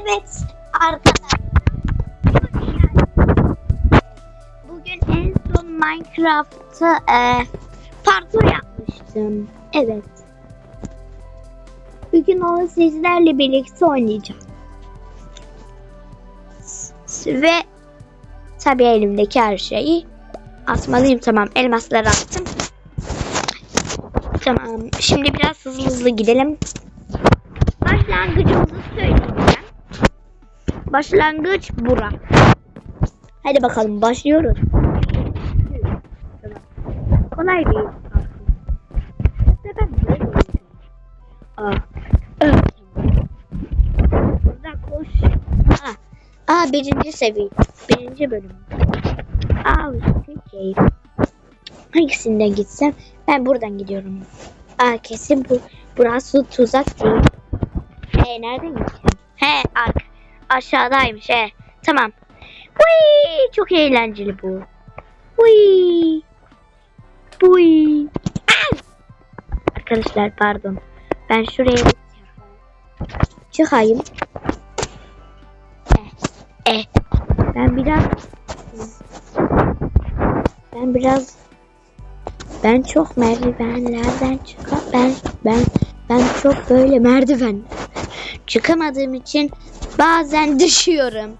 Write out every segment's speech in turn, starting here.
Evet arkadaşlar. Bugün en son Minecraft'ta e, parkur yapmıştım. Evet. Bugün onu sizlerle birlikte oynayacağım. Ve tabii elimdeki her şeyi atmalıyım. Tamam elmasları attım. Tamam. Şimdi biraz hızlı hızlı gidelim. Başlangıcımızı söyleyeceğim. Başlangıç bura. Hadi bakalım başlıyoruz. Kolay oynayacağım. Aa. Evet. Burada koş. Aa. Aa birinci seviye. Birinci bölüm. Aa okey. Hangisinden gitsem? Ben buradan gidiyorum. Aa kesin bu. Burası tuzak değil. He nereden gideceğim? He ark aşağıdaymış he. Tamam. Uy, çok eğlenceli bu. Uy. Uy. Arkadaşlar pardon. Ben şuraya çıkayım. Eh, eh. Ben biraz ben biraz ben çok merdivenlerden çıkıp ben ben ben çok böyle merdiven çıkamadığım için bazen düşüyorum.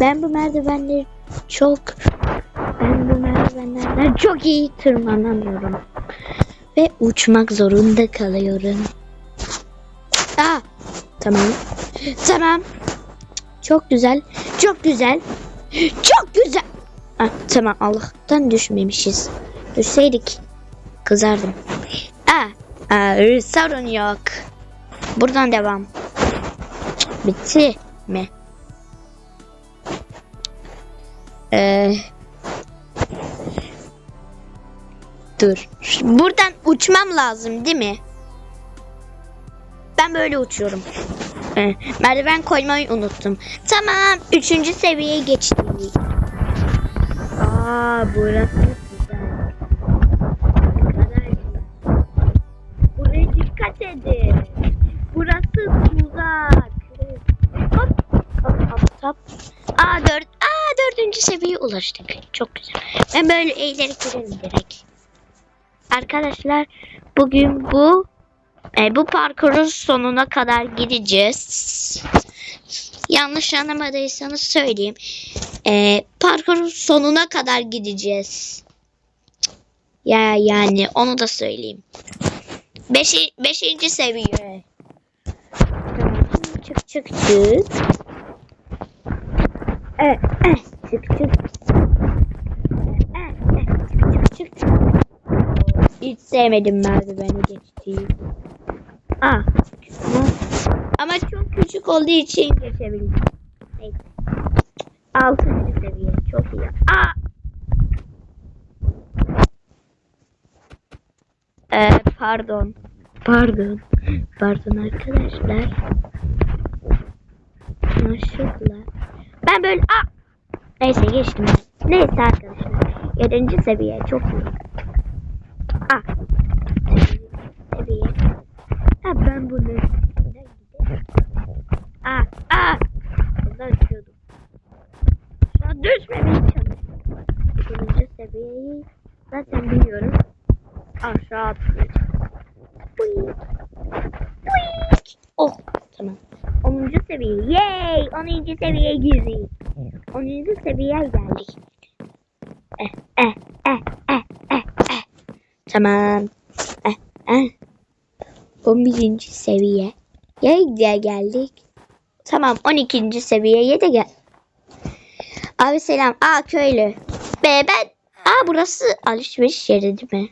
Ben bu merdivenleri çok ben bu merdivenlerden çok iyi tırmanamıyorum. Ve uçmak zorunda kalıyorum. Aa, tamam. Tamam. Çok güzel. Çok güzel. Çok güzel. Ah, tamam Allah'tan düşmemişiz. Düşseydik kızardım. Aa, aa, sorun yok. Buradan devam. Bitti mi? Ee, dur. Buradan uçmam lazım değil mi? Ben böyle uçuyorum. Ee, merdiven koymayı unuttum. Tamam. Üçüncü seviyeye geçtik. Aa burası Dördüncü seviyeye ulaştık. Çok güzel. Ben böyle eğilerek girerim direkt. Arkadaşlar bugün bu e, bu parkurun sonuna kadar gideceğiz. Yanlış anlamadıysanız söyleyeyim. E, parkurun sonuna kadar gideceğiz. Ya yani onu da söyleyeyim. Beşi, beşinci seviye. Tamam. Çık çık çık. Eh, eh, çık çık. Çık çık çık. Hiç sevmedim merdiveni geçtiği. Aa. Ama, ama çok küçük olduğu için geçebildim. Neyse. Altıncı seviye. Çok iyi. Aa. Ee, pardon. Pardon. Pardon arkadaşlar. Maşallah. Ben böyle aa. Neyse geçtim. Neyse arkadaşlar. Yedinci seviye çok iyi. Aa. Seviye. Ha ben bunu. Aa. Aa. Buradan düşüyordum. Şu an düşmemeye çalışıyorum. Yedinci seviyeyi zaten biliyorum. Aşağı atlayacağım. Uy. Uy. Oh tamam. 10. seviye. Yay! 10. seviyeye girdik. 10. seviyeye geldik. Eh, eh, eh, eh, eh, eh. Tamam. Eh, eh. 11. seviye. Ya geldik. Tamam 12. seviyeye de gel. Abi selam. Aa köylü. Be ben. Aa burası alışveriş yeri değil mi?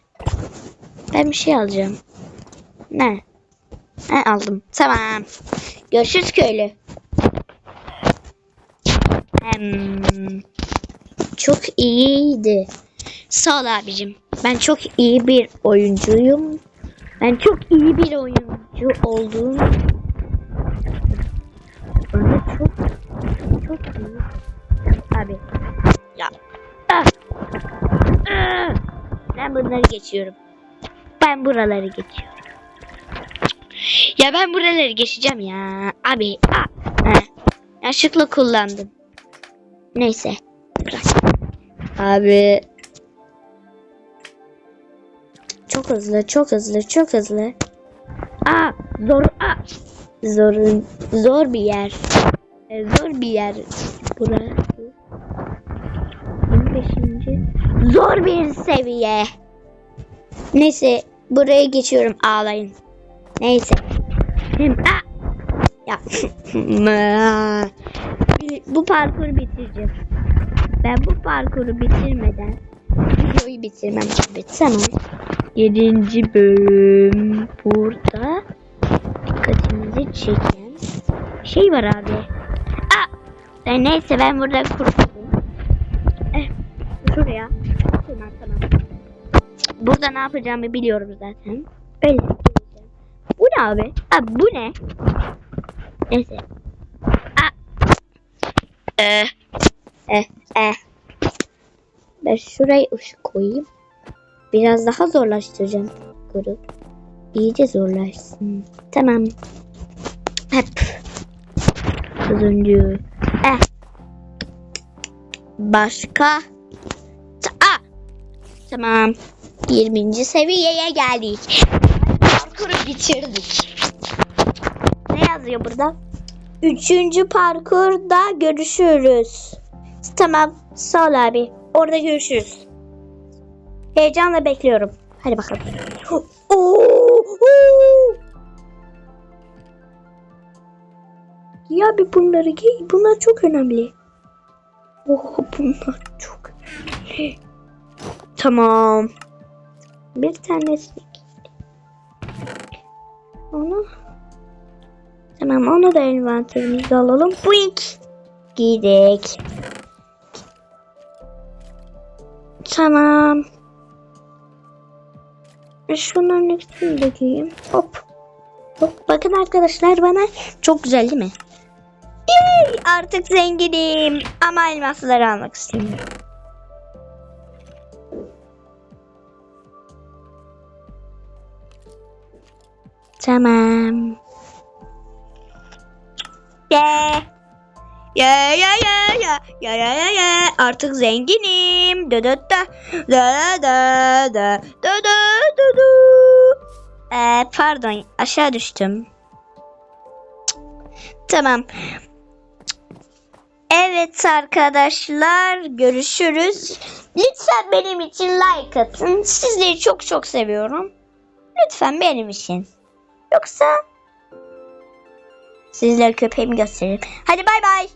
Ben bir şey alacağım. Ne? Ha, aldım. Tamam. Görüşürüz köylü. Hem, çok iyiydi. Sağ ol abicim. Ben çok iyi bir oyuncuyum. Ben çok iyi bir oyuncu olduğum. Bana çok çok iyi. Abi. Ya. Ah. Ah. Ben bunları geçiyorum. Ben buraları geçiyorum. Ya ben buraları geçeceğim ya. Abi. Aa. He. Yanlışlıkla kullandım. Neyse. Abi. Çok hızlı, çok hızlı, çok hızlı. Aa, zor. Aa. Zor, zor bir yer. E, zor bir yer. Burası. 25. Zor bir seviye. Neyse, buraya geçiyorum. Ağlayın. Neyse. Aa. Ya. bu parkuru bitireceğim. Ben bu parkuru bitirmeden videoyu bitirmem. Tamam. Yedinci bölüm burada dikkatimizi çeken şey var abi. Aa, e, neyse ben burada kurtuldum. Eh, şuraya. Tamam tamam. Burada ne yapacağımı biliyorum zaten. Öyle. Bu ne abi? Aa, bu ne? Neyse. Eh. Eh. Eh. Ben şuraya ışık koyayım. Biraz daha zorlaştıracağım parkuru. İyice zorlaşsın. Tamam. Hep. Hızıncı. Eh. Başka. Aa. Tamam. 20. seviyeye geldik. Parkuru bitirdik. Ne yazıyor burada? Üçüncü parkurda görüşürüz. Tamam. Sağ ol abi. Orada görüşürüz. Heyecanla bekliyorum. Hadi bakalım. Oo, oo. Giy abi bunları giy. Bunlar çok önemli. Oh bunlar çok önemli. Tamam. Bir tanesi. Onu. Tamam onu da envanterimize alalım. Buink. Giydik. Tamam. E, Şunların ikisini de giyeyim. Hop. Hop. Bakın arkadaşlar bana çok güzel değil mi? Yay, artık zenginim. Ama elmasları almak istemiyorum. Tamam. Yeah. Ya ya ya ya ya ya ya ya artık zenginim. Da da da da da da da da da da. Ee, pardon aşağı düştüm. Tamam. Evet arkadaşlar görüşürüz. Lütfen benim için like atın. Sizleri çok çok seviyorum. Lütfen benim için. Yoksa sizlere köpeğimi gösteririm. Hadi bay bay.